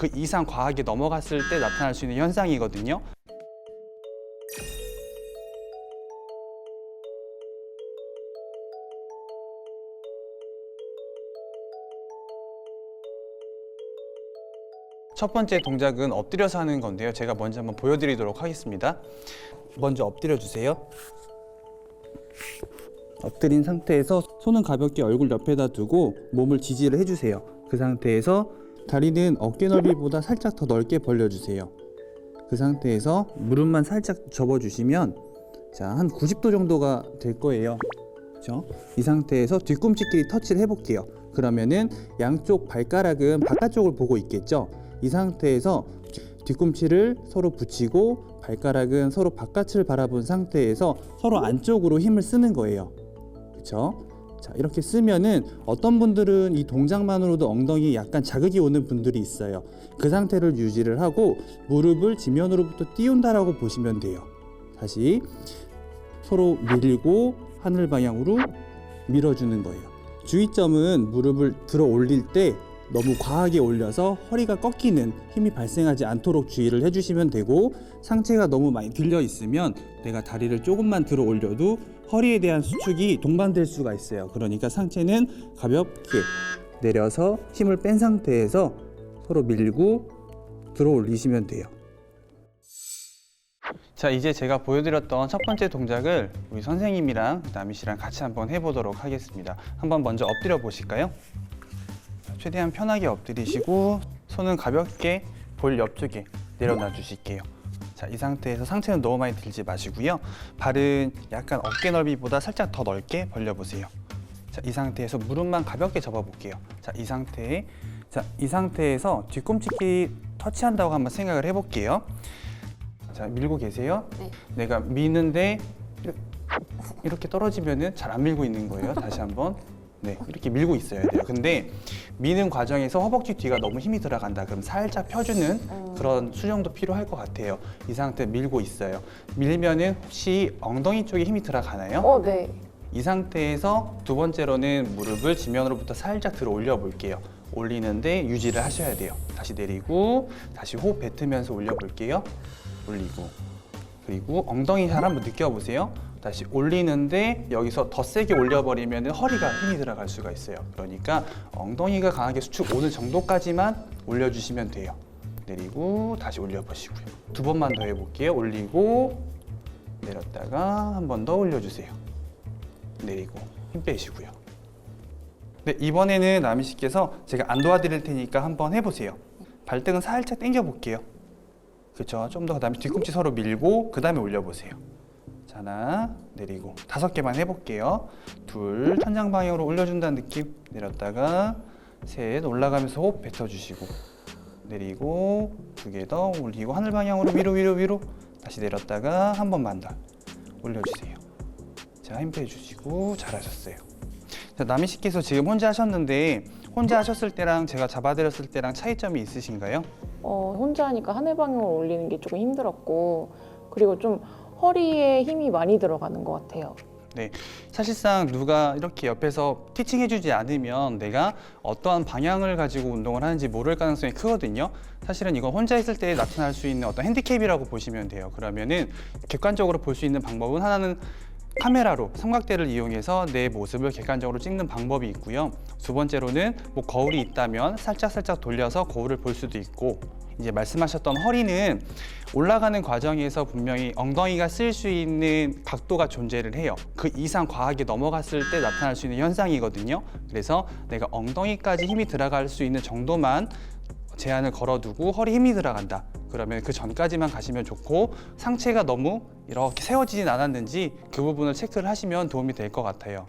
그 이상 과하게 넘어갔을 때 나타날 수 있는 현상이거든요. 첫 번째 동작은 엎드려서 하는 건데요. 제가 먼저 한번 보여드리도록 하겠습니다. 먼저 엎드려 주세요. 엎드린 상태에서 손은 가볍게 얼굴 옆에다 두고 몸을 지지를 해주세요. 그 상태에서 다리는 어깨 넓이보다 살짝 더 넓게 벌려주세요. 그 상태에서 무릎만 살짝 접어주시면 자, 한 90도 정도가 될 거예요. 그렇죠? 이 상태에서 뒤꿈치끼리 터치를 해볼게요. 그러면은 양쪽 발가락은 바깥쪽을 보고 있겠죠? 이 상태에서 뒤꿈치를 서로 붙이고 발가락은 서로 바깥을 바라본 상태에서 서로 안쪽으로 힘을 쓰는 거예요. 그렇죠? 자 이렇게 쓰면은 어떤 분들은 이 동작만으로도 엉덩이에 약간 자극이 오는 분들이 있어요. 그 상태를 유지를 하고 무릎을 지면으로부터 띄운다라고 보시면 돼요. 다시 서로 밀고 하늘 방향으로 밀어주는 거예요. 주의점은 무릎을 들어 올릴 때 너무 과하게 올려서 허리가 꺾이는 힘이 발생하지 않도록 주의를 해주시면 되고 상체가 너무 많이 들려 있으면 내가 다리를 조금만 들어 올려도 허리에 대한 수축이 동반될 수가 있어요. 그러니까 상체는 가볍게 내려서 힘을 뺀 상태에서 서로 밀고 들어 올리시면 돼요. 자 이제 제가 보여드렸던 첫 번째 동작을 우리 선생님이랑 나미 씨랑 같이 한번 해보도록 하겠습니다. 한번 먼저 엎드려 보실까요? 최대한 편하게 엎드리시고 손은 가볍게 볼 옆쪽에 내려놔 주실게요. 자, 이 상태에서 상체는 너무 많이 들지 마시고요. 발은 약간 어깨 넓이보다 살짝 더 넓게 벌려 보세요. 자, 이 상태에서 무릎만 가볍게 접어 볼게요. 자, 이 상태에 자, 이 상태에서 뒤꿈치끼리 터치한다고 한번 생각을 해 볼게요. 자, 밀고 계세요. 네. 내가 미는데 이렇게 떨어지면은 잘 안 밀고 있는 거예요. 다시 한번. 네, 이렇게 밀고 있어야 돼요. 근데 미는 과정에서 허벅지 뒤가 너무 힘이 들어간다. 그럼 살짝 펴주는 그런 수정도 필요할 것 같아요. 이 상태 밀고 있어요. 밀면은 혹시 엉덩이 쪽에 힘이 들어가나요? 어, 네. 이 상태에서 두 번째로는 무릎을 지면으로부터 살짝 들어 올려 볼게요. 올리는데 유지를 하셔야 돼요. 다시 내리고 다시 호흡 뱉으면서 올려 볼게요. 올리고 그리고 엉덩이 잘 한번 느껴 보세요. 다시 올리는데 여기서 더 세게 올려버리면 허리가 힘이 들어갈 수가 있어요. 그러니까 엉덩이가 강하게 수축 오는 정도까지만 올려주시면 돼요. 내리고 다시 올려보시고요. 두 번만 더 해볼게요. 올리고 내렸다가 한 번 더 올려주세요. 내리고 힘 빼시고요. 네, 이번에는 나미 씨께서 제가 안 도와드릴 테니까 한번 해보세요. 발등은 살짝 당겨 볼게요. 그렇죠. 좀 더 그다음에 뒤꿈치 서로 밀고 그다음에 올려보세요. 자, 하나 내리고 다섯 개만 해볼게요. 둘 천장 방향으로 올려준다는 느낌 내렸다가 셋 올라가면서 호흡 뱉어주시고 내리고 두 개 더 올리고 하늘 방향으로 위로 위로 위로 다시 내렸다가 한 번만 더 올려주세요. 자, 힘 빼주시고 잘하셨어요. 자, 남희 씨께서 지금 혼자 하셨는데 혼자 하셨을 때랑 제가 잡아드렸을 때랑 차이점이 있으신가요? 어, 혼자 하니까 하늘 방향으로 올리는 게 조금 힘들었고, 그리고 좀 허리에 힘이 많이 들어가는 것 같아요. 사실상 누가 이렇게 옆에서 티칭해주지 않으면 내가 어떠한 방향을 가지고 운동을 하는지 모를 가능성이 크거든요. 사실은 이건 혼자 있을 때 나타날 수 있는 어떤 핸디캡이라고 보시면 돼요. 그러면은 객관적으로 볼 수 있는 방법은 하나는 카메라로 삼각대를 이용해서 내 모습을 객관적으로 찍는 방법이 있고요. 두 번째로는 뭐 거울이 있다면 살짝 살짝 돌려서 거울을 볼 수도 있고 이제 말씀하셨던 허리는 올라가는 과정에서 분명히 엉덩이가 쓸 수 있는 각도가 존재를 해요. 그 이상 과하게 넘어갔을 때 나타날 수 있는 현상이거든요. 그래서 내가 엉덩이까지 힘이 들어갈 수 있는 정도만 제한을 걸어두고 허리 힘이 들어간다. 그러면 그 전까지만 가시면 좋고 상체가 너무 이렇게 세워지진 않았는지 그 부분을 체크를 하시면 도움이 될 것 같아요.